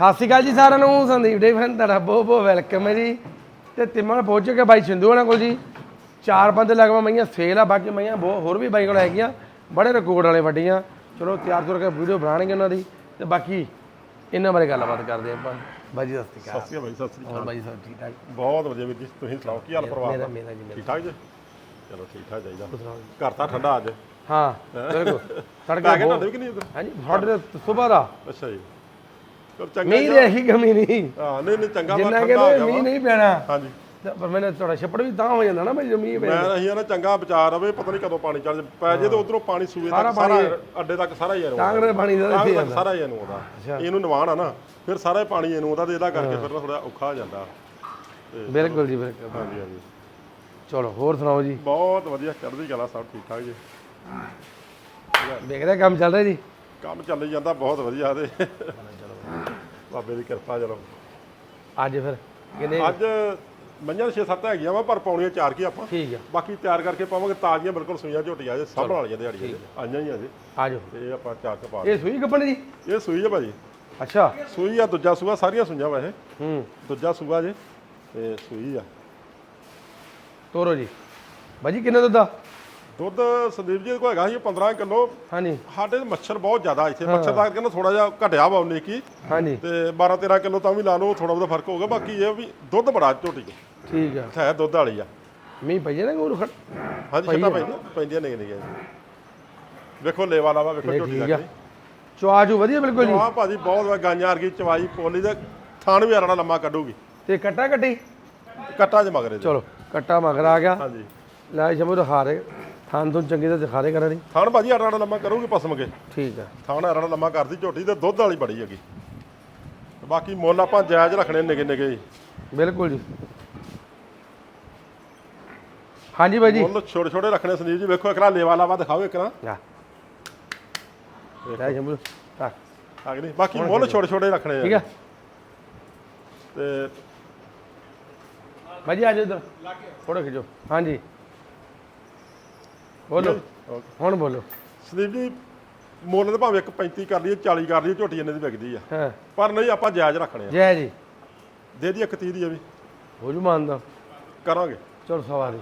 ਸਤਿ ਸ਼੍ਰੀ ਅਕਾਲ ਜੀ ਸਾਰਿਆਂ ਨੂੰ ਸੰਦੀਪ ਡੇ ਫੈਨ ਤੁਹਾਡਾ ਬਹੁਤ ਬਹੁਤ ਵੈਲਕਮ ਹੈ ਜੀ। ਤੇ ਤਿੰਮਣ ਪਹੁੰਚ ਚੁੱਕੇ ਬਾਈ ਸਿੰਧੂ ਹੋਣਾ ਕੋਲ ਜੀ। ਚਾਰ ਪੰਜ ਲਗਵਾ ਮਈਆਂ ਸੇਲ ਆ ਬਾਕੀ ਮਈਆਂ ਬਹੁਤ ਹੋਰ ਵੀ ਬਾਈ ਕੋਲ ਹੈਗੀਆਂ। ਬੜੇ ਰਿਕਾਰਡ ਵਾਲੇ ਵੱਡੀਆਂ। ਚਲੋ ਤਿਆਰ ਤੁਰ ਕੇ ਵੀਡੀਓ ਬਣਾਣਗੇ ਉਹਨਾਂ ਦੀ। ਤੇ ਬਾਕੀ ਇਹਨਾਂ ਬਾਰੇ ਗੱਲਬਾਤ ਕਰਦੇ ਆਪਾਂ। ਬਾਈ ਜੀ ਸਤਿ ਸ਼੍ਰੀ ਅਕਾਲ। ਸਤਿ ਸ਼੍ਰੀ ਅਕਾਲ ਬਾਈ ਸਤਿ ਸ਼੍ਰੀ ਹੋਰ ਬਾਈ ਸਭ ਠੀਕ ਠਾਕ ਅਕਾਲ ਬਹੁਤ ਵਧੀਆ ਵੀਰ ਜੀ। ਤੁਸੀਂ ਸੁਣਾਓ ਕੀ ਹਾਲ ਪਰਿਵਾਰ ਮੇਰਾ ਦਾ? ਮੇਰਾ ਜੀ ਠੀਕ ਠਾਕ ਜੀ? ਚਲੋ ਠੀਕ ਠਾਕ ਚਾਹੀਦਾ ਘਰ ਤਾਂ ਠੰਡਾ ਅੱਜ। ਹਾਂ ਬਿਲਕੁਲ। ਗਿਆ ਬਹੁਤ ਤੁਹਾਡੇ ਹਾਂਜੀ ਸਾਡੇ ਸਵੇਰ ਦਾ। ਅੱਛਾ ਜੀ। ਮੀਂਹ। ਦੀ ਇਹੀ ਕਮੀ ਨਹੀਂ। ਹਾਂ ਨਹੀਂ ਨਹੀਂ ਚੰਗਾ ਜਿੰਨਾ ਗਿਆ ਮੀਂਹ ਨਹੀਂ ਪੈਣਾ। ਹਾਂਜੀ। ਪਰ ਮੈਨੂੰ ਥੋੜਾ ਛੱਪੜ ਵੀ ਤਾਂ ਹੋ ਜਾਂਦਾ ਨਾ ਬਈ ਜਦੋਂ ਮੀਂਹ ਪੈ ਮੈਂ ਅਸੀਂ ਨਾ ਚੰਗਾ ਵਿਚਾਰ ਰਵੇ ਪਤਾ ਨਹੀਂ ਕਦੋਂ ਪਾਣੀ ਚੜ ਪੈ ਜੇ ਤੇ ਉਧਰੋਂ ਪਾਣੀ ਸੂਏ ਤੱਕ ਸਾਰਾ ਅੱਡੇ ਤੱਕ ਸਾਰਾ ਹੀ ਇਹਨੂੰ ਟਾਂਗਰੇ ਪਾਣੀ ਦਾ ਇੱਥੇ ਜਾਂਦਾ। ਸਾਰਾ ਹੀ ਇਹਨੂੰ ਆਉਂਦਾ। ਇਹਨੂੰ ਨਿਵਾਣ ਆ ਨਾ ਫਿਰ ਸਾਰਾ ਪਾਣੀ ਇਹਨੂੰ ਆਉਂਦਾ ਤੇ ਇਹਦਾ ਕਰਕੇ ਫਿਰ ਥੋੜਾ ਔਖਾ ਹੋ ਜਾਂਦਾ। ਬਿਲਕੁਲ ਜੀ ਬਿਲਕੁਲ। ਹਾਂਜੀ ਹਾਂਜੀ। ਚਲੋ ਹੋਰ ਸੁਣਾਓ ਜੀ? ਬਹੁਤ ਵਧੀਆ ਚੜ੍ਹਦੀ ਕਲਾ ਸਭ ਠੀਕ ਠਾਕ ਜੀ। ਵੇਖਦੇ ਕੰਮ ਚੱਲ ਰਿਹਾ ਜੀ? ਕੰਮ ਚੱਲੀ ਜਾਂਦਾ ਬਹੁਤ ਵਧੀਆ ਤੇ ਬਾਬੇ ਦੀ ਕਿਰਪਾ ਚਲੋ ਅੱਜ ਫਿਰ ਕਿੰਨੇ ਅੱਜ ਮੰਝਾਂ 6-7 ਹੈਗੀਆਂ ਵਾ ਪਰ ਪਾਉਣੀਆਂ ਚਾਰ ਕੀ ਆਪਾਂ। ਠੀਕ ਆ। ਬਾਕੀ ਤਿਆਰ ਕਰਕੇ ਪਾਵਾਂਗੇ ਤਾਜ਼ੀਆਂ ਬਿਲਕੁਲ ਸੂਈਆਂ ਝੋਟੀਆਂ ਜੇ ਸਭ ਵਾਲੀਆਂ ਦਿਹਾੜੀਆਂ ਜੇ। ਆਈਆਂ ਹੀ ਆ ਜੀ। ਆਜੋ। ਤੇ ਇਹ ਆਪਾਂ ਚਾਰ ਕੇ ਪਾ ਇਹ ਸੂਈ ਕੱਪਣ ਜੀ? ਇਹ ਸੂਈ ਹੈ ਭਾਜੀ। ਅੱਛਾ। ਸੂਈ ਆ ਦੂਜਾ ਸੂਆ ਸਾਰੀਆਂ ਸੂਈਆਂ ਵਾ ਇਹ। ਹੂੰ। ਦੂਜਾ ਸੂਆ ਜੇ ਤੇ ਸੂਈ ਆ। ਤੋਰੋ ਜੀ। ਬਾਜੀ ਕਿੰਨੇ ਦੁੱਧ ਦਾ ਦੁੱਧ ਸੰਦੀਪ ਜੀ ਕੋਲ ਹੈਗਾ ਸੀ 15 ਕਿਲੋ। ਹਾਂਜੀ। ਸਾਡੇ ਮੱਛਰ ਬਹੁਤ ਜ਼ਿਆਦਾ ਇੱਥੇ। ਮੱਛਰ ਦਾ ਕਹਿੰਦਾ ਥੋੜਾ ਜਿਹਾ ਘਟਿਆ ਵਾ ਉਹਨੇ ਕੀ। ਹਾਂਜੀ। ਤੇ 12 13 ਕਿਲੋ ਤਾਂ ਵੀ ਲਾ ਲਓ ਥੋੜਾ ਬਹੁਤਾ ਫ਼ਰਕ ਹੋਊਗਾ। ਬਾਕੀ ਇਹ ਵੀ ਦੁੱਧ ਬੜਾ ਝੋਟੀ ਠੀਕ ਆ। ਹੈ ਦੁੱਧ ਵਾਲੀ ਆ। ਮੀਂਹ ਪਈ ਨਾ ਗੁਰੂ ਖੜ ਹਾਂਜੀ ਛੱਟਾ ਪੈਂਦੀਆਂ ਪੈਂਦੀਆਂ ਨਹੀਂ ਨਹੀਂ ਵੇਖੋ ਲੇਵਾ ਲਾਵਾ ਵੇਖੋ ਝੋਟੀ ਠੀਕ ਦਾ ਆ। ਚੁਆਜੂ ਵਧੀਆ ਬਿਲਕੁਲ ਜੀ। ਆ ਭਾਜੀ ਬਹੁਤ ਵਾ ਗਾਂਆਂ ਵਰਗੀ ਚਵਾਈ ਪੋਲੀ ਦਾ। ਥਾਣ ਵੀ ਆਰੜਾ ਲੰਮਾ ਕੱਢੂਗੀ। ਤੇ ਕੱਟਾ ਕੱਟੀ ਕੱਟਾ ਚ ਮਗਰੇ ਚਲੋ ਕੱਟਾ ਮਗਰ ਆ ਗਿਆ। ਹਾਂਜੀ। ਲੈ ਸ਼ਮੂ ਦਿਖਾਰੇ ਥਾਂ ਤੋਂ ਚੰਗੀ ਤਾਂ ਦਿਖਾ ਦੇ ਕਰਾਂ ਨਹੀਂ ਥਾਣ ਭਾਜੀ ਆਰੜਾ ਲੰਮਾ ਕਰੂਗੀ ਪਸਮ ਕੇ ਠੀਕ ਆ। ਥਾਣ ਆਰੜਾ ਲੰਮਾ ਕਰਦੀ ਝੋਟੀ ਤੇ ਦੁੱਧ ਵਾਲੀ ਬੜੀ ਹੈਗੀ। ਬਾਕੀ ਮੁੱਲ ਆਪਾਂ ਜਾਇਜ਼ ਰੱਖਣੇ ਨਿਗੇ ਨਿਗੇ ਬਿਲਕੁਲ ਜੀ। ਹਾਂਜੀ ਬਾਈ ਜੀ। ਮੁੱਲ ਛੋਟੇ ਛੋਟੇ ਰੱਖਣੇ ਸੰਦੀਪ ਜੀ ਵੇਖੋ ਇਕਰਾ ਲੇਵਾ ਲਾਵਾ ਦਿਖਾਓ ਇਕਰਾ ਲੈ। ਲੈ tak ਆ ਨਹੀਂ ਬਾਕੀ ਮੁੱਲ ਛੋਟੇ ਛੋਟੇ ਰੱਖਣੇ ਠੀਕ ਆ। ਆ ਤੇ ਆ ਜਾਓ ਇੱਧਰ। ਫੋਟੋ ਖਿਚੋ। ਹਾਂਜੀ। ਬੋਲੋ। ਹੁਣ ਬੋਲੋ। ਸੰਦੀਪ ਜੀ ਮੁੱਲ ਤਾਂ ਭਾਵੇਂ ਇੱਕ 35 ਕਰ ਲਈਏ 40 ਕਰ ਲਈਏ ਝੋਟੀ ਇੰਨੇ ਦੀ ਵਿਕਦੀ ਆ। ਹਾਂ। ਪਰ ਨਹੀਂ ਆਪਾਂ ਜਾਇਜ਼ ਰੱਖਣੇ ਆ। ਜੈ ਜੀ। ਦੇ ਦੀ ਇੱਕ 30 ਦੀ ਆ ਵੀ। ਹੋ ਜੂ ਮੰਨਦਾ ਕਰਾਂਗੇ। ਚਲੋ ਸਵਾ ਦੀ।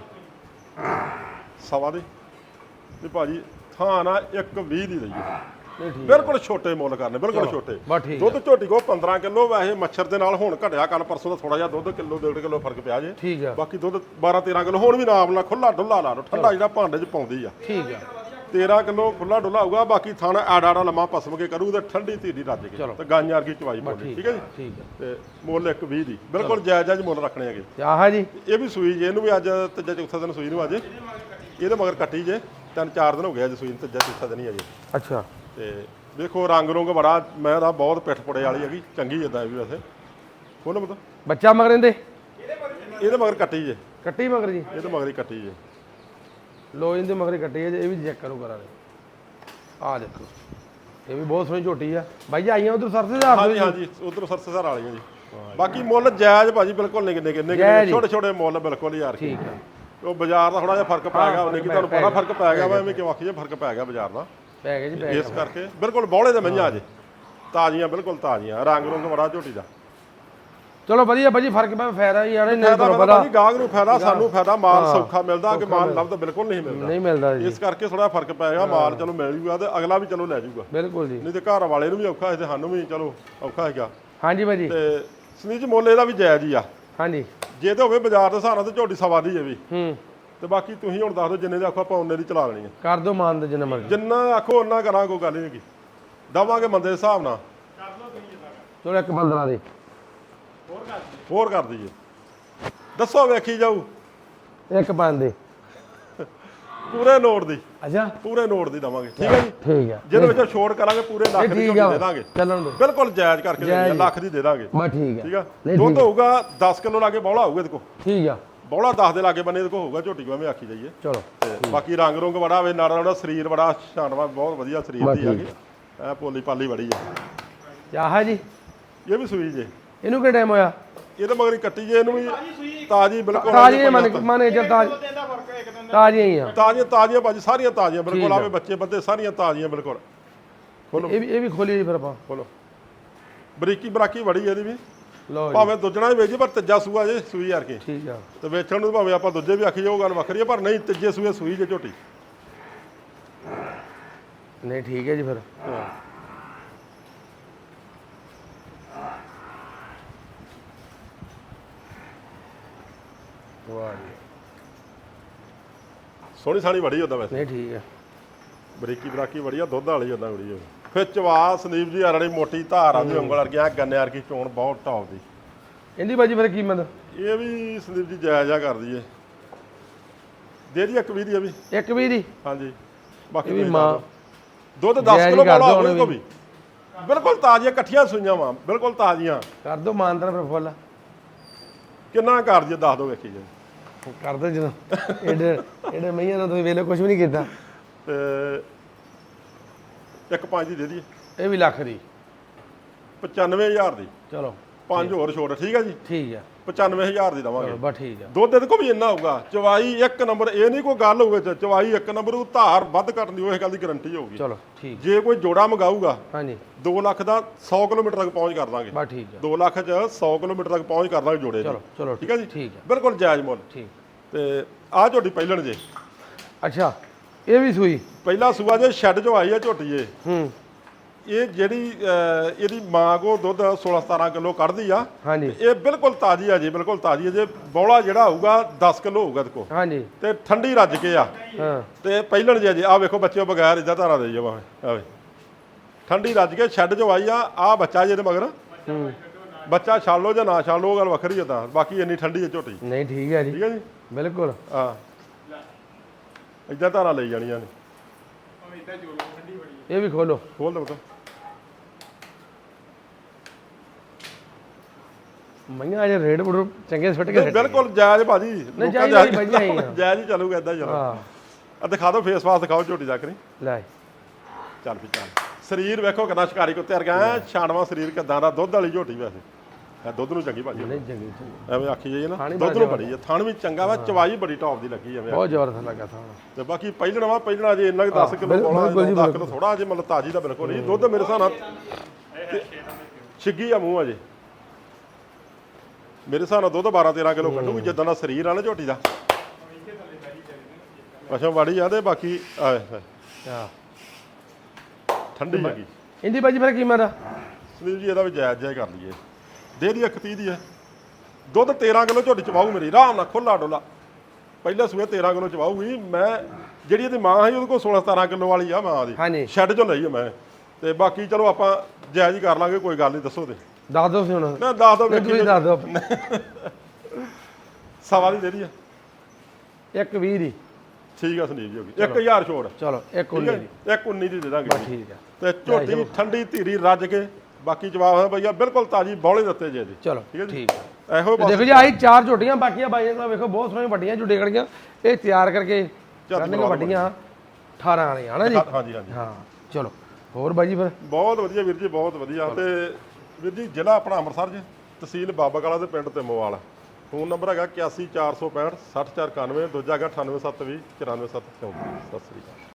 ਸਵਾ ਦੇ। ਤੇ ਭਾਜੀ ਥਾਂ ਨਾ ਇੱਕ 20 ਦੀ ਦਈਏ। ਬਿਲਕੁਲ ਛੋਟੇ ਮੁੱਲ ਕਰਨੇ ਬਿਲਕੁਲ ਛੋਟੇ। ਦੁੱਧ ਝੋਟੀ ਕੋ 15 ਕਿਲੋ ਵੈਸੇ ਮੱਛਰ ਦੇ ਨਾਲ ਹੁਣ ਘਟਿਆ ਕੱਲ ਪਰਸੋਂ ਦਾ ਥੋੜਾ ਜਿਹਾ ਦੁੱਧ ਕਿਲੋ ਡੇਢ ਕਿਲੋ ਫ਼ਰਕ ਪਿਆ ਜੇ। ਠੀਕ ਆ। ਬਾਕੀ ਦੁੱਧ 12 13 ਕਿਲੋ ਹੁਣ ਵੀ ਨਾਮ ਨਾਲ ਖੁੱਲਾ ਡੁੱਲਾ ਲਾ ਲਓ ਠੰਡਾ ਜਿਹੜਾ ਭਾਂਡੇ 'ਚ ਪਾਉਂਦੀ ਆ। ਠੀਕ ਆ। 13 ਕਿਲੋ ਖੁੱਲਾ ਡੁੱਲਾ ਹੋਊਗਾ ਬਾਕੀ ਥਾਣਾ ਆੜਾ ਆੜਾ ਲੰਮਾ ਪਸਮ ਕੇ ਕਰੂ ਤੇ ਠੰਡੀ ਧੀਰੀ ਰੱਜ ਕੇ। ਤੇ ਗਾਂਆਂ ਵਰਗੀ ਚਵਾਈ ਪਾਉਣੀ ਠੀਕ ਹੈ ਜੀ? ਤੇ ਮੁੱਲ ਇੱਕ 20 ਦੀ ਬਿਲਕੁਲ ਜਾਇਜ਼ ਜਾਇਜ਼ ਮੁੱਲ ਰੱਖਣੇ ਹੈਗੇ। ਆਹ ਜੀ। ਇਹ ਵੀ ਸੂਈ ਜੇ ਇਹਨੂੰ ਵੀ ਅੱਜ ਤੀਜਾ ਚੌਥਾ ਦਿਨ ਸੂਈ ਨੂੰ ਅੱਜ। ਇਹਦੇ ਮਗਰ ਕੱਟੀ ਜੇ ਤਿੰਨ ਚਾਰ ਦਿਨ ਹੋ ਗਏ ਅੱਜ ਸੂਈ ਨੂੰ ਤੀਜਾ ਚੌਥਾ ਦਿਨ ਹੀ ਅਜੇ ਅੱਛਾ। ਤੇ ਵੇਖੋ ਰੰਗ ਰੁੰਗ ਬੜਾ ਮੈਂ ਤਾਂ ਬਹੁਤ ਪਿੱਠ ਪੁੜੇ ਵਾਲੀ ਹੈਗੀ ਚੰਗੀ ਇਦਾਂ ਵੀ ਵੈਸੇ। ਬੋਲੋ ਬਤਾ ਬੱਚਾ ਮਗਰ ਇਹਦੇ? ਇਹਦੇ ਮਗਰ ਕੱਟੀ ਜੇ। ਕੱਟੀ ਮਗਰ ਜੀ? ਇਹਦੇ ਮਗਰ ਹੀ ਕੱਟੀ ਜੇ। ਲੋ ਇਹਦੇ ਮਗਰ ਹੀ ਕੱਟੀ ਜੀ ਇਹ ਵੀ ਚੈੱਕ ਕਰੋ ਕਰਾਂਗੇ ਆ ਦੇਖੋ। ਇਹ ਵੀ ਬਹੁਤ ਸੋਹਣੀ ਝੋਟੀ ਆ। ਬਾਈ ਜੀ ਆਈਆਂ ਉਧਰ ਸਰਸੇ ਦਾ ਹਾਂਜੀ ਹਾਂਜੀ ਉਧਰ ਸਰਸੇਸਰ ਵਾਲੀਆਂ ਜੀ। ਬਾਕੀ ਮੁੱਲ ਜਾਇਜ਼ ਭਾਜੀ ਬਿਲਕੁਲ ਨਿੱਕੇ ਨਿੱਕੇ ਨਿੱਕੇ ਜਾਇਜ਼ ਹੀ। ਛੋਟੇ ਛੋਟੇ ਮੁੱਲ ਬਿਲਕੁਲ ਯਾਰ ਠੀਕ ਆ। ਉਹ ਬਾਜ਼ਾਰ ਦਾ ਥੋੜਾ ਜਿਹਾ ਫ਼ਰਕ ਪੈ ਗਿਆ ਉਹਨੇ ਕਿ ਤੁਹਾਨੂੰ ਪਤਾ। ਫ਼ਰਕ ਪੈ ਗਿਆ ਵਾ ਐਵੇਂ ਕਿਉਂ ਆਖੀਏ ਫ਼ਰਕ ਪੈ ਗਿਆ ਬਾਜ਼ਾਰ ਦਾ। ਪੈ ਗਿਆ ਜੀ ਪੈ ਇਸ ਕਰਕੇ ਬਿਲਕੁਲ ਬੌਲੇ ਦੇ ਮਈਆਂ ਅਜੇ ਤਾਜ਼ੀਆਂ ਬਿਲਕੁਲ ਤਾਜ਼ੀਆਂ। ਰੰਗ ਰੁੰਗ ਬੜਾ ਝੋਟੀ ਦਾ ਚਲੋ ਵਧੀਆ ਬਾਜੀ ਫ਼ਰਕ ਪੈ ਫਾਇਦਾ ਹੀ ਆਣੇ ਨਹੀਂ ਤੁਹਾਨੂੰ ਪਤਾ ਨਹੀਂ ਗਾਹਕ ਨੂੰ ਫਾਇਦਾ ਸਾਨੂੰ ਫਾਇਦਾ ਮਾਲ ਸੌਖਾ ਮਿਲਦਾ ਕਿ ਮਾਲ ਲੱਭਦਾ ਬਿਲਕੁਲ ਨਹੀਂ ਮਿਲਦਾ। ਨਹੀਂ ਮਿਲਦਾ ਜੀ। ਇਸ ਕਰਕੇ ਥੋੜਾ ਫ਼ਰਕ ਪੈ ਗਿਆ ਮਾਲ ਚਲੋ ਮਿਲ ਜੂਗਾ ਤੇ ਅਗਲਾ ਵੀ ਚਲੋ ਲੈ ਜੂਗਾ। ਬਿਲਕੁਲ ਜੀ। ਨਹੀਂ ਤੇ ਘਰ ਵਾਲੇ ਨੂੰ ਵੀ ਔਖਾ ਹੈ ਤੇ ਸਾਨੂੰ ਵੀ ਚਲੋ ਔਖਾ ਹੈਗਾ। ਹਾਂਜੀ ਬਾਜੀ ਤੇ ਸਨੀਜ ਮੁੱਲ ਇਹਦਾ ਵੀ ਜਾਇਜ਼ ਹੀ ਆ। ਹਾਂਜੀ। ਜੇ ਤੇ ਹੋਵੇ ਬਾਜ਼ਾਰ ਦੇ ਹਿਸਾਬ ਨਾਲ ਤੇ ਝੋਟੀ ਸਵਾ ਦੀ ਹੈ ਵੀ। ਹੂੰ। ਤੇ ਬਾਕੀ ਤੁਸੀਂ ਹੁਣ ਦੱਸ ਦਿਓ ਜਿੰਨੇ ਦੇ ਆਖੋ ਆਪਾਂ ਉਹਨੇ ਦੀ ਚਲਾ ਲੈਣੀ ਹੈ ਕਰ ਦਿਓ ਮਾਨ ਦੇ ਜਿੰਨਾ ਮਰਜ਼ੀ। ਜਿੰਨਾ ਆਖੋ ਉਹਨਾਂ ਕਰਾਂ ਕੋਈ ਗੱਲ ਨਹੀਂ ਹੈਗੀ। ਦਵਾਂਗੇ ਬੰਦੇ ਦੇ ਹਿਸਾਬ ਨਾਲ। ਚਲੋ ਇੱਕ 15 ਦੇ। ਹੋਰ ਕਰ ਦਈਏ। ਦੱਸੋ ਵੇਖੀ ਜਾਊ। ਇੱਕ ਪੰਜ ਦੇ ਪੂਰੇ ਨੋਟ ਦੀ। ਅੱਛਾ। ਪੂਰੇ ਨੋਟ ਦੀ ਦਵਾਂਗੇ। ਠੀਕ ਹੈ ਜੀ? ਠੀਕ ਆ। ਜਿਹਦੇ ਵਿੱਚੋਂ ਛੋੜ ਕਰਾਂਗੇ ਪੂਰੇ ਲੱਖ ਦੀ ਠੀਕ ਦੇ ਦਾਂਗੇ। ਚੱਲਣ ਦੋ ਬਿਲਕੁਲ ਜਾਇਜ਼ ਕਰਕੇ। ਲੱਖ ਦੀ ਦੇ ਦਾਂਗੇ। ਬਸ ਠੀਕ ਠੀਕ ਆ? ਆ ਨਹੀਂ, ਦੁੱਧ ਠੀਕ। ਹੋਊਗਾ 10 ਕਿਲੋ ਲਾਗੇ ਬੌਲਾ ਹੋਊਗਾ ਇਹਦੇ ਕੋ ਠੀਕ ਆ। ਬੌਲਾ 10 ਦੇ ਲਾਗੇ ਬੰਨੇ ਕੋ ਹੋਊਗਾ ਝੋਟੀ ਕੋ ਐਵੇਂ ਆਖੀ ਜਾਈਏ। ਚਲੋ। ਤੇ ਬਾਕੀ ਰੰਗ ਰੁੰਗ ਬੜਾ ਵੇ ਨਾੜਾ ਨਾੜਾ ਸਰੀਰ ਬੜਾ ਸ਼ਾਨਵਾ ਬਹੁਤ ਵਧੀਆ ਸਰੀਰ ਦੀ ਹੈਗੀ ਐ ਪੋਲੀ ਪਾਲੀ ਬੜੀ ਆ। ਤੇ ਆਹ ਜੀ? ਇਹ ਵੀ ਸੂਈ ਜੇ। ਇਹਨੂੰ ਕਿੰਨਾ ਟਾਈਮ ਹੋਇਆ? ਇਹਦੇ ਮਗਰ ਹੀ ਕੱਟੀ ਜੇ ਇਹਨੂੰ ਵੀ। ਤਾਜੀ ਬਿਲਕੁਲ ਤਾਜ਼ੀ ਮਨ ਮਨ ਜੇ ਤਾਜ਼ੀ ਤਾਜ਼ੀਆਂ ਹੀ ਆ। ਤਾਜ਼ੀਆਂ ਤਾਜ਼ੀਆਂ ਭਾਜੀ ਸਾਰੀਆਂ ਤਾਜ਼ੀਆਂ ਬਿਲਕੁਲ ਆਵੇ ਬੱਚੇ ਬੰਦੇ ਸਾਰੀਆਂ ਤਾਜ਼ੀਆਂ ਬਿਲਕੁਲ। ਖੋਲੋ। ਇਹ ਵੀ ਇਹ ਵੀ ਖੋਲੀ ਜੀ ਫਿਰ ਆਪਾਂ। ਖੋਲੋ। ਬਰੀਕੀ ਬਰਾਕੀ ਬੜੀ ਇਹਦੀ ਵੀ। ਲਓ ਜੀ। ਭਾਵੇਂ ਦੁੱਜਣਾ ਹੀ ਵੇਚੀ ਪਰ ਤੀਜਾ ਸੂਆ ਜੇ ਸੂਈ ਯਾਰ ਕੇ। ਠੀਕ ਆ। ਤੇ ਵੇਚਣ ਨੂੰ ਭਾਵੇਂ ਆਪਾਂ ਦੂਜੇ ਵੀ ਆਖੀ ਜਾਓ ਗੱਲ ਵੱਖਰੀ ਹੈ ਪਰ ਨਹੀਂ ਤੀਜੇ ਸੂਏ ਸੂਈ ਜੇ ਝੋਟੀ। ਨਹੀਂ ਠੀਕ ਹੈ ਜੀ ਫਿਰ। ਹਾਂ। ਵਾਹ ਜੀ। ਸੋਹਣੀ ਸਾਣੀ ਬੜੀ ਹੁੰਦਾ ਵੈਸੇ। ਨਹੀਂ ਠੀਕ ਹੈ ਬਰੀਕੀ ਬਰਾਕੀ ਬੜੀ ਆ ਦੁੱਧ ਵਾਲੀ ਹੁੰਦਾ ਬੜੀ ਉਹ। ਫਿਰ ਚਵਾ ਸੰਦੀਪ ਜੀ ਯਾਰ ਮੋਟੀ ਧਾਰ ਆ ਦੀ ਉਂਗਲ ਵਰਗੀਆਂ ਗੰਨੇ ਵਰਗੀ ਚੋਣ ਬਹੁਤ ਟੌਪ ਦੀ। ਇਹਦੀ ਬਾਜੀ ਫਿਰ ਕੀਮਤ ਇਹ ਵੀ ਸੰਦੀਪ ਜੀ ਜਾਇਜ਼ਾ ਕਰਦੀ ਏ। ਦੇ ਦੀ ਇੱਕ ਵੀ ਦੀ ਇਹ ਵੀ। ਇੱਕ ਵੀ ਦੀ? ਹਾਂਜੀ। ਬਾਕੀ ਇਹ ਵੀ ਤੁਸੀਂ ਮਾਂ। ਦੱਸ ਦਿਓ। ਦੁੱਧ 10 ਜਾਇਜ਼ ਕਿਲੋ ਕਰ ਵਾਲਾ ਦਿਓ ਹੋਵੇ ਵੀ। ਬਿਲਕੁਲ ਤਾਜ਼ੀਆਂ ਇਕੱਠੀਆਂ ਸੂਈਆਂ ਵਾ ਬਿਲਕੁਲ ਤਾਜ਼ੀਆਂ। ਕਰ ਦੋ ਮਾਨਤਨ ਫਿਰ ਫੁੱਲ। ਕਿੰਨਾ ਕਰ ਜੀ ਦੱਸ ਦਿਓ ਵੇਖੀ ਜੀ ਕਰ ਦੋ ਜਦੋਂ। ਇਹਦੇ ਇਹਦੇ ਮਈਆਂ ਨੂੰ ਤੁਸੀਂ ਵੇਲੇ ਕੁਝ ਵੀ ਨਹੀਂ ਕੀਤਾ। ਤੇ ਇੱਕ ਪੰਜ ਦੀ ਦੇ ਦਈਏ। ਇਹ ਵੀ ਲੱਖ ਦੀ। 95000 ਦੀ। ਚਲੋ ਪੰਜ ਹੋਰ ਛੋੜ ਠੀਕ ਹੈ ਜੀ? ਠੀਕ ਆ। 95000 ਦੀ ਦਵਾਂਗੇ। ਬਸ ਠੀਕ ਆ। ਦੁੱਧ ਇਹਦੇ ਕੋ ਵੀ ਇੰਨਾ ਹੋਊਗਾ। ਚਵਾਈ ਇੱਕ ਨੰਬਰ ਇਹ ਨਹੀਂ ਕੋਈ ਗੱਲ ਹੋਵੇ ਚਵਾਈ ਇੱਕ ਨੰਬਰ ਉਹ ਧਾਰ ਵੱਧ ਘੱਟ ਦੀ ਉਹ ਗੱਲ ਦੀ ਗਾਰੰਟੀ ਹੋਊਗੀ। ਚਲੋ ਠੀਕ। ਜੇ ਕੋਈ ਜੋੜਾ ਮੰਗਾਊਗਾ ਹਾਂਜੀ। 2 ਲੱਖ ਦਾ 100 ਕਿਲੋਮੀਟਰ ਤੱਕ ਪਹੁੰਚ ਕਰ ਦਾਂਗੇ। ਬਸ ਠੀਕ ਆ। 2 ਲੱਖ ਚ 100 ਕਿਲੋਮੀਟਰ ਤੱਕ ਪਹੁੰਚ ਕਰ ਦਾਂਗੇ ਜੋੜੇ ਚਲੋ ਚਲੋ ਠੀਕ ਹੈ ਜੀ? ਠੀਕ ਆ। ਬਿਲਕੁਲ ਜਾਇਜ਼ ਮੁੱਲ। ਠੀਕ। ਤੇ ਆਹ ਝੋਟੀ ਪਹਿਲਣ ਜੇ। ਅੱਛਾ। ਇਹ ਵੀ ਸੂਈ। ਪਹਿਲਾ ਸੂਆ ਜੇ ਸ਼ੈੱਡ ਚੋਂ ਆਈ ਆ ਝੋਟੀ ਇਹ ਹੂੰ। ਇਹ ਜਿਹੜੀ ਅਹ, ਇਹਦੀ ਮਾਂ ਕੋ ਦੁੱਧ 16 17 ਕਿਲੋ ਕੱਢਦੀ ਆ। ਹਾਂਜੀ। ਇਹ ਬਿਲਕੁਲ ਤਾਜ਼ੀ ਆ ਜੀ ਬਿਲਕੁਲ ਤਾਜ਼ੀ ਆ। ਜੇ ਬੌਲਾ ਜਿਹੜਾ ਹੋਊਗਾ 10 ਕਿਲੋ ਹੋਊਗਾ ਇਹਦੇ ਕੋ। ਹਾਂਜੀ। ਤੇ ਠੰਡੀ ਰੱਜ ਕੇ ਆ। ਹਾਂ। ਤੇ ਪਹਿਲਣ ਜੇ ਜੀ ਆ ਵੇਖੋ ਬੱਚੇ ਬਗੈਰ ਇਦਾਂ ਧਾਰਾ ਦੇ ਜਾਵਾ ਆਵੇ ਠੰਡੀ ਰੱਜ ਕੇ ਛੱਡ ਜੋ ਆਈ ਆ ਆ ਬੱਚਾ ਜੇ ਇਹਦੇ ਮਗਰ। ਹੂੰ। ਬੱਚਾ ਛਾਲ ਜਾਂ ਨਾ ਛਾਲ ਉਹ ਗੱਲ ਵੱਖਰੀ ਆ ਤਾਂ। ਬਾਕੀ ਇੰਨੀ ਠੰਡੀ ਹੈ ਝੋਟੀ। ਨਹੀਂ ਠੀਕ ਹੈ ਜੀ। ਠੀਕ ਹੈ ਜੀ? ਬਿਲਕੁਲ। ਆ ਇਦਾਂ ਧਾਰਾ ਲਈ ਜਾਣੀਆਂ ਨੇ। ਇਹ ਵੀ ਖੋਲੋ। ਖੋਲ ਦੋ ਬਤਾ ਮਈਆਂ ਅਜੇ ਰੇਡ ਬੜੂ ਚੰਗੇ ਸੁੱਟ ਕੇ ਬਿਲਕੁਲ ਜਾਇਜ਼ ਭਾਜੀ। ਲੋਕਾਂ ਜਾਇਜ਼ ਭਾਜੀ, ਜਾਇਜ਼ ਹੀ ਚੱਲੂਗਾ ਇਦਾਂ ਚਲੋ ਹਾਂ। ਆ ਦਿਖਾ ਦਿਓ ਫੇਸ ਵਾਸ ਦਿਖਾਓ ਝੋਟੀ ਦਾ ਕਰੀ ਲੈ। ਚੱਲ ਵੀ ਚੱਲ। ਸਰੀਰ ਵੇਖੋ ਕਿੰਨਾ ਸ਼ਿਕਾਰੀ ਕੁੱਤੇ ਵਰਗਾ ਛਾਣਵਾ ਸਰੀਰ ਕਿਦਾਂ ਦਾ ਦੁੱਧ ਵਾਲੀ ਝੋਟੀ ਵੈਸੇ। ਇਹ ਦੁੱਧ ਨੂੰ ਚੰਗੀ ਭਾਜੀ। ਨਹੀਂ ਚੰਗੀ ਚੰਗੀ ਐਵੇਂ ਆਖੀ ਜਾਈਏ ਨਾ ਥਾਣੀ ਦੁੱਧ ਨੂੰ ਬੜੀ ਹੈ ਥਣ ਵੀ ਚੰਗਾ ਵਾ ਚਵਾਈ ਬੜੀ ਟੌਪ ਦੀ ਲੱਗੀ ਐਵੇਂ ਬਹੁਤ ਜ਼ਬਰਦਸਤ ਲੱਗਾ ਥਾਣਾ। ਤੇ ਬਾਕੀ ਪਹਿਲਣਾ ਵਾ ਪਹਿਲਣਾ ਜੇ ਇੰਨਾ ਕਿ 10 ਕਿਲੋ ਬਿਲਕੁਲ ਪਾਉਣਾ ਜੀ, 10 ਕਿਲੋ ਥੋੜਾ ਜੇ ਮਤਲਬ ਤਾਜੀ ਦਾ ਬਿਲਕੁਲ ਨਹੀਂ। ਦੁੱਧ ਮੇਰੇ ਹਿਸਾਬ ਨਾਲ ਤੇ ਛਿੱਗੀ ਆ ਮੂੰਹ ਅਜੇ। ਮੇਰੇ ਹਿਸਾਬ ਨਾਲ ਦੁੱਧ 12 13 ਕਿਲੋ ਕੱਢੂਗੀ ਜਿੱਦਾਂ ਦਾ ਸਰੀਰ ਆ ਨਾ ਝੋਟੀ ਦਾ। ਅੱਛਾ ਵਾੜੀ ਆ ਤੇ ਬਾਕੀ ਆਏ ਹਾਏ, ਹਾਂ ਠੰਡੀ ਹੈਗੀ। ਇਹਦੀ ਬਾਜੀ ਫਿਰ ਕੀਮਤ ਆ ਸੁਨੀਲ ਜੀ ਇਹਦਾ ਵੀ ਜਾਇਜ਼ ਜਾਇਜ਼ ਕਰ ਲਈਏ। ਦੇ ਦੀ 31 ਦੀ ਹੈ। ਦੁੱਧ 13 ਕਿਲੋ ਝੋਟੀ ਚਵਾਊ ਮੇਰੀ ਆਰਾਮ ਨਾਲ ਖੁੱਲਾ ਡੋਲਾ। ਪਹਿਲੇ ਸੂਏ 13 ਕਿਲੋ ਚਵਾਊਗੀ ਮੈਂ ਜਿਹੜੀ ਇਹਦੀ ਮਾਂ ਹੈ ਉਹਦੇ ਕੋਲ 16 17 ਕਿਲੋ ਵਾਲੀ ਆ ਮਾਂ ਦੀ। ਹਾਂਜੀ। ਸ਼ੈੱਡ ਚੋਂ ਲਈ ਆ ਮੈਂ। ਤੇ ਬਾਕੀ ਚਲੋ ਆਪਾਂ ਜਾਇਜ਼ ਹੀ ਕਰ ਲਾਂਗੇ ਕੋਈ ਗੱਲ ਨਹੀਂ ਦੱਸੋ ਤੇ। ਦੱਸ ਦਿਓ ਸੀ ਹੁਣ। ਨਾ ਦੱਸ ਦੋ ਨਹੀਂ, ਤੁਸੀਂ ਦੱਸ ਦਿਓ। ਸਵਾ ਦੀ ਦੇ ਦੀ ਇੱਕ 20 ਦੀ। ਠੀਕ ਆ ਸੰਦੀਪ ਜੀ ਹੋ ਗਈ। 1000 ਛੋੜ। ਚਲੋ ਇੱਕ ਠੀਕ 19 ਹੈ ਦੀ। ਇੱਕ 19 ਦੀ ਦੇ ਦਾਂਗੇ ਬਸ ਠੀਕ ਆ। ਤੇ ਝੋਟੀ ਠੰਡੀ ਧੀਰੀ ਰੱਜ ਕੇ ਬਾਕੀ ਜਵਾਬ ਹੈ ਭਈਆ ਬਿਲਕੁਲ ਤਾਜੀ ਬੌਲੇ ਦਿੱਤੇ ਜੇ ਜੀ ਚਲੋ ਠੀਕ ਹੈ ਜੀ। ਠੀਕ ਇਹੋ ਬਸ। ਦੇਖੋ ਜੀ ਆਹੀ ਚਾਰ ਝੋਟੀਆਂ ਬਾਕੀਆਂ ਬਾਈਆਂ ਕੋਲ ਵੇਖੋ ਬਹੁਤ ਸੋਹਣੀਆਂ ਵੱਡੀਆਂ ਝੁੱਡੇ ਖੜੀਆਂ। ਇਹ ਤਿਆਰ ਕਰਕੇ ਕਰਨਗੇ ਬਣਾ ਵੱਡੀਆਂ 18 ਵਾਲੀਆਂ ਹਨਾ ਜੀ? ਹਾਂਜੀ ਹਾਂਜੀ। ਹਾਂ ਚਲੋ ਹੋਰ ਬਾਈ ਜੀ ਫਿਰ? ਬਹੁਤ ਵਧੀਆ ਵੀਰ ਜੀ ਬਹੁਤ ਵਧੀਆ। ਤੇ ਵੀਰ ਜੀ ਜ਼ਿਲ੍ਹਾ ਆਪਣਾ ਅੰਮ੍ਰਿਤਸਰ ਜੀ ਤਹਿਸੀਲ ਬਾਬਾ ਕਲਾ ਦੇ ਪਿੰਡ ਤੇ ਮੋਵਾਲ ਫੋਨ ਨੰਬਰ ਹੈਗਾ 814656 60491 ਦੂਜਾ ਹੈਗਾ 98720 94734 ਸਤਿ ਸ੍ਰੀ ਅਕਾਲ।